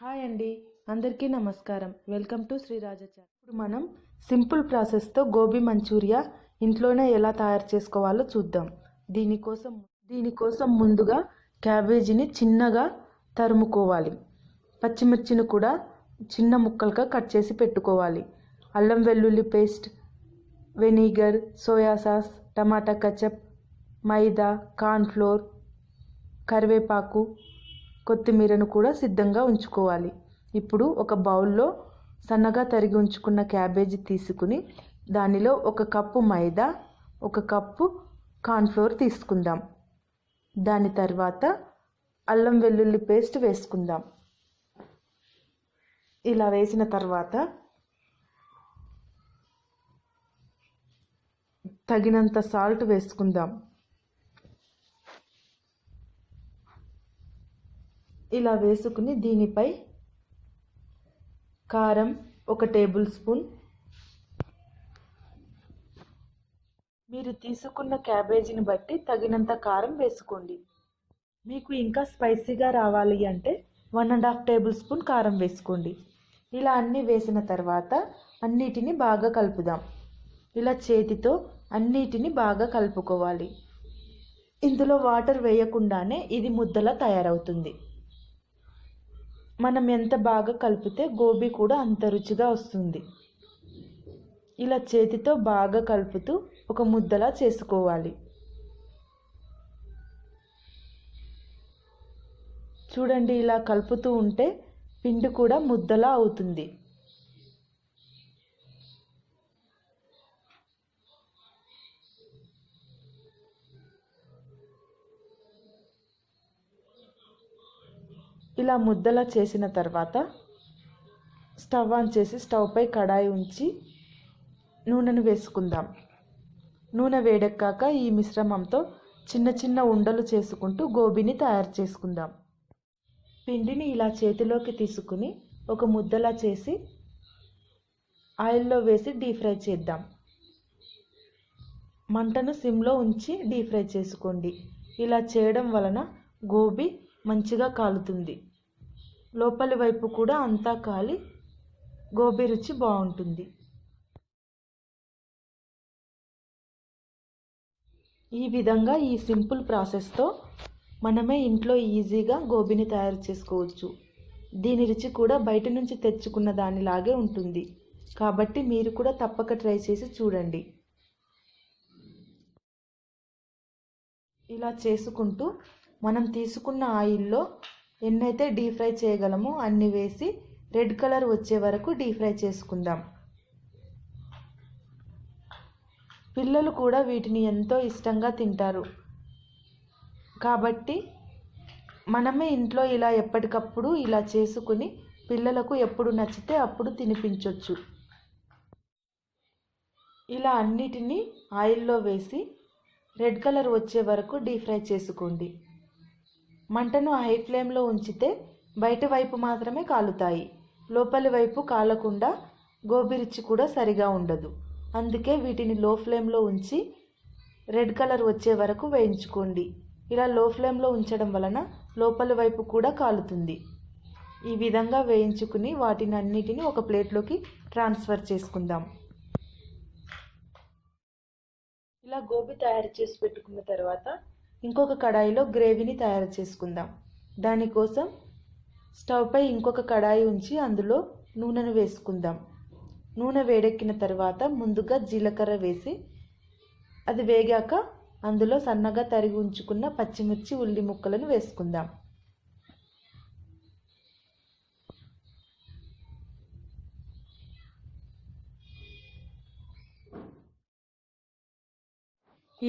Hi అండి అందరికీ నమస్కారం. వెల్కమ్ టు శ్రీరాజాచార్ ఇప్పుడు మనం సింపుల్ ప్రాసెస్తో గోబీ మంచూరియా ఇంట్లోనే ఎలా తయారు చేసుకోవాలో చూద్దాం. దీనికోసం దీనికోసం ముందుగా క్యాబేజీని చిన్నగా తరుముకోవాలి. పచ్చిమిర్చిని కూడా చిన్న ముక్కలుగా కట్ చేసి పెట్టుకోవాలి. అల్లం వెల్లుల్లి పేస్ట్ వెనిగర్ సోయా సాస్ టమాటా కచప్ మైదా కార్న్ఫ్లోర్ కరివేపాకు కొత్తిమీరను కూడా సిద్ధంగా ఉంచుకోవాలి. ఇప్పుడు ఒక బౌల్లో సన్నగా తరిగి ఉంచుకున్న క్యాబేజీ తీసుకుని దానిలో ఒక కప్పు మైదా ఒక కప్పు కార్న్ఫ్లోర్ తీసుకుందాం. దాని తర్వాత అల్లం వెల్లుల్లి పేస్ట్ వేసుకుందాం. ఇలా వేసిన తర్వాత తగినంత సాల్ట్ వేసుకుందాం. ఇలా వేసుకుని దీనిపై కారం ఒక టేబుల్ స్పూన్. మీరు తీసుకున్న క్యాబేజీని బట్టి తగినంత కారం వేసుకోండి. మీకు ఇంకా స్పైసీగా రావాలి అంటే one and half tablespoon కారం వేసుకోండి. ఇలా అన్నీ వేసిన తర్వాత అన్నిటిని బాగా కలుపుదాం. ఇలా చేతితో అన్నిటిని బాగా కలుపుకోవాలి. ఇందులో వాటర్ వేయకుండానే ఇది ముద్దలా తయారవుతుంది. మనం ఎంత బాగా కలిపితే గోబీ కూడా అంత రుచిగా వస్తుంది. ఇలా చేతితో బాగా కలుపుతూ ఒక ముద్దలా చేసుకోవాలి. చూడండి ఇలా కలుపుతూ ఉంటే పిండి కూడా ముద్దలా అవుతుంది. ఇలా ముద్దలా చేసిన తర్వాత స్టవ్ ఆన్ చేసి స్టవ్పై కడాయి ఉంచి నూనెను వేసుకుందాం. నూనె వేడెక్కాక ఈ మిశ్రమంతో చిన్న చిన్న ఉండలు చేసుకుంటూ గోబీని తయారు చేసుకుందాం. పిండిని ఇలా చేతిలోకి తీసుకుని ఒక ముద్దలా చేసి ఆయిల్లో వేసి డీప్ ఫ్రై చేద్దాం. మంటను సిమ్లో ఉంచి డీప్ ఫ్రై చేసుకోండి. ఇలా చేయడం వలన గోబీ మంచిగా కాలుతుంది. లోపలి వైపు కూడా అంతా కాలి గోబీ రుచి బాగుంటుంది. ఈ విధంగా ఈ సింపుల్ ప్రాసెస్తో మనమే ఇంట్లో ఈజీగా గోబీని తయారు చేసుకోవచ్చు. దీని రుచి కూడా బయట నుంచి తెచ్చుకున్న దానిలాగే ఉంటుంది. కాబట్టి మీరు కూడా తప్పక ట్రై చేసి చూడండి. ఇలా చేసుకుంటూ మనం తీసుకున్న ఆయిల్లో ఎన్నైతే డీప్ ఫ్రై చేయగలమో అన్ని వేసి రెడ్ కలర్ వచ్చే వరకు డీప్ ఫ్రై చేసుకుందాం. పిల్లలు కూడా వీటిని ఎంతో ఇష్టంగా తింటారు. కాబట్టి మనమే ఇంట్లో ఇలా ఎప్పటికప్పుడు ఇలా చేసుకుని పిల్లలకు ఎప్పుడు నచ్చితే అప్పుడు తినిపించవచ్చు ఇలా అన్నిటినీ ఆయిల్లో వేసి రెడ్ కలర్ వచ్చే వరకు డీప్ ఫ్రై చేసుకోండి. మంటను హై ఫ్లేమ్లో ఉంచితే బయట వైపు మాత్రమే కాలుతాయి. లోపలి వైపు కాలకుండా గోబీ రుచి కూడా సరిగా ఉండదు. అందుకే వీటిని లో ఫ్లేమ్లో ఉంచి రెడ్ కలర్ వచ్చే వరకు వేయించుకోండి. ఇలా లో ఫ్లేమ్లో ఉంచడం వలన లోపలి వైపు కూడా కాలుతుంది. ఈ విధంగా వేయించుకుని వాటిని అన్నిటిని ఒక ప్లేట్లోకి ట్రాన్స్ఫర్ చేసుకుందాం. ఇలా గోబీ తయారు చేసి పెట్టుకున్న తర్వాత ఇంకొక కడాయిలో గ్రేవీని తయారు చేసుకుందాం. దానికోసం స్టవ్పై ఇంకొక కడాయి ఉంచి అందులో నూనెను వేసుకుందాం. నూనె వేడెక్కిన తర్వాత ముందుగా జీలకర్ర వేసి అది వేగాక అందులో సన్నగా తరిగి ఉంచుకున్న పచ్చిమిర్చి ఉల్లి ముక్కలను వేసుకుందాం.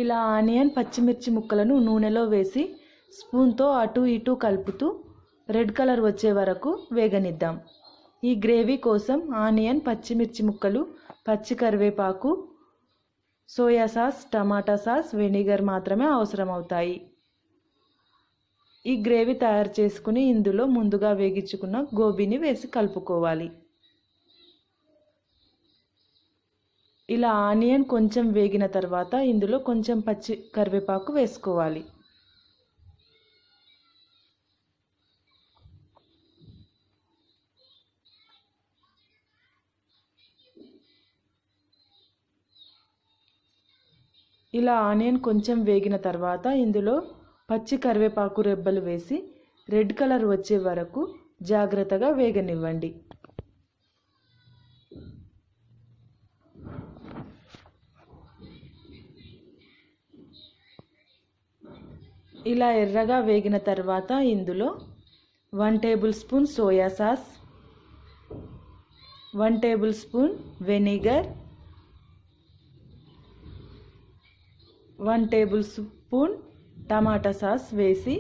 ఇలా ఆనియన్ పచ్చిమిర్చి ముక్కలను నూనెలో వేసి స్పూన్తో అటు ఇటు కలుపుతూ రెడ్ కలర్ వచ్చే వరకు వేగనిద్దాం. ఈ గ్రేవీ కోసం ఆనియన్ పచ్చిమిర్చి ముక్కలు పచ్చి కరివేపాకు soya sauce tomato sauce vinegar మాత్రమే అవసరం అవుతాయి ఈ గ్రేవీ తయారు చేసుకుని ఇందులో ముందుగా వేగించుకున్న గోబీని వేసి కలుపుకోవాలి. ఇలా ఆనియన్ కొంచెం వేగిన తర్వాత ఇందులో కొంచెం పచ్చి కరివేపాకు వేసుకోవాలి. ఇలా ఆనియన్ కొంచెం వేగిన తర్వాత ఇందులో పచ్చి కరివేపాకు రెబ్బలు వేసి రెడ్ కలర్ వచ్చే వరకు జాగ్రత్తగా వేగనివ్వండి. ఇలా ఎర్రగా వేగిన తర్వాత ఇందులో one tablespoon soya sauce one tablespoon vinegar one tablespoon టమాటా సాస్ వేసి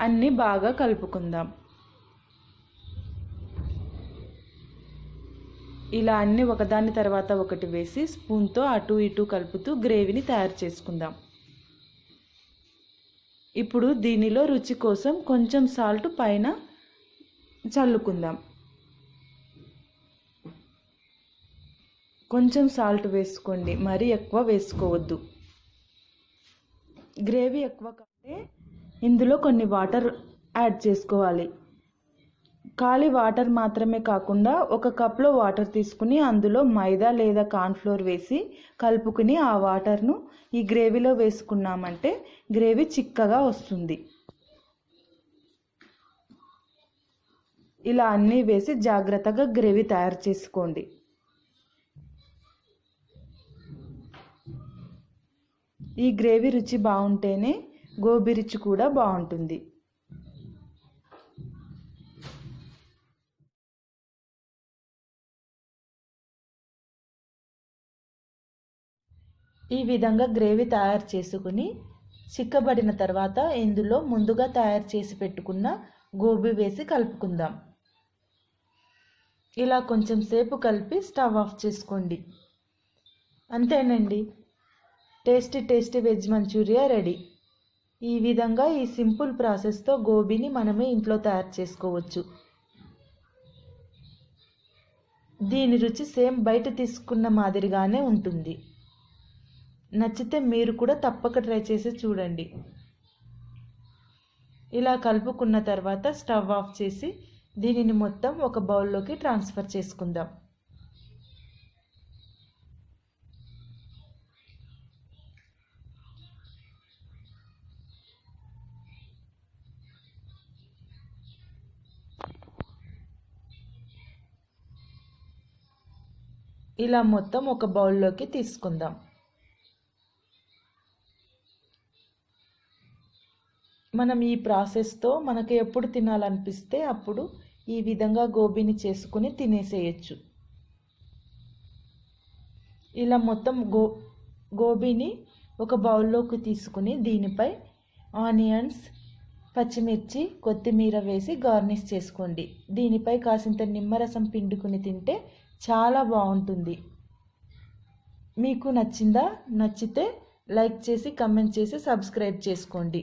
అన్నీ బాగా కలుపుకుందాం. ఇలా అన్నీ ఒకదాని తర్వాత ఒకటి వేసి స్పూన్తో అటు ఇటు కలుపుతూ గ్రేవీని తయారు చేసుకుందాం. ఇప్పుడు దీనిలో రుచి కోసం కొంచెం సాల్ట్ పైన చల్లుకుందాం. కొంచెం సాల్ట్ వేసుకోండి. మరీ ఎక్కువ వేసుకోవద్దు. గ్రేవీ ఎక్కువ కంటే ఇందులో కొన్ని వాటర్ యాడ్ చేసుకోవాలి. ఖాళీ వాటర్ మాత్రమే కాకుండా ఒక కప్లో వాటర్ తీసుకుని అందులో మైదా లేదా కార్న్ఫ్లోర్ వేసి కలుపుకుని ఆ వాటర్ను ఈ గ్రేవీలో వేసుకున్నామంటే గ్రేవీ చిక్కగా వస్తుంది. ఇలా అన్నీ వేసి జాగ్రత్తగా గ్రేవీ తయారు చేసుకోండి. ఈ గ్రేవీ రుచి బాగుంటేనే గోబీ రుచి కూడా బాగుంటుంది. ఈ విధంగా గ్రేవీ తయారు చేసుకుని చిక్కబడిన తర్వాత ఇందులో ముందుగా తయారు చేసి పెట్టుకున్న గోబీ వేసి కలుపుకుందాం. ఇలా కొంచెం సేపు కలిపి స్టవ్ ఆఫ్ చేసుకోండి. అంతేనండి. Tasty tasty veg manchurian ready. ఈ విధంగా ఈ సింపుల్ ప్రాసెస్తో గోబీని మనమే ఇంట్లో తయారు చేసుకోవచ్చు. దీని రుచి సేమ్ బయట తీసుకున్న మాదిరిగానే ఉంటుంది. నచ్చితే మీరు కూడా తప్పక ట్రై చేసి చూడండి. ఇలా కలుపుకున్న తర్వాత స్టవ్ ఆఫ్ చేసి దీనిని మొత్తం ఒక బౌల్లోకి ట్రాన్స్ఫర్ చేసుకుందాం. ఇలా మొత్తం ఒక బౌల్లోకి తీసుకుందాం. మనం ఈ ప్రాసెస్తో మనకు ఎప్పుడు తినాలనిపిస్తే అప్పుడు ఈ విధంగా గోబీని చేసుకుని తినేసేయచ్చు. ఇలా మొత్తం గో గోబీని ఒక బౌల్లోకి తీసుకుని దీనిపై ఆనియన్స్ పచ్చిమిర్చి కొత్తిమీర వేసి గార్నిష్ చేసుకోండి. దీనిపై కాసింత నిమ్మరసం పిండుకుని తింటే చాలా బాగుంటుంది. మీకు నచ్చిందా? నచ్చితే లైక్ చేసి కమెంట్ చేసి సబ్స్క్రైబ్ చేసుకోండి.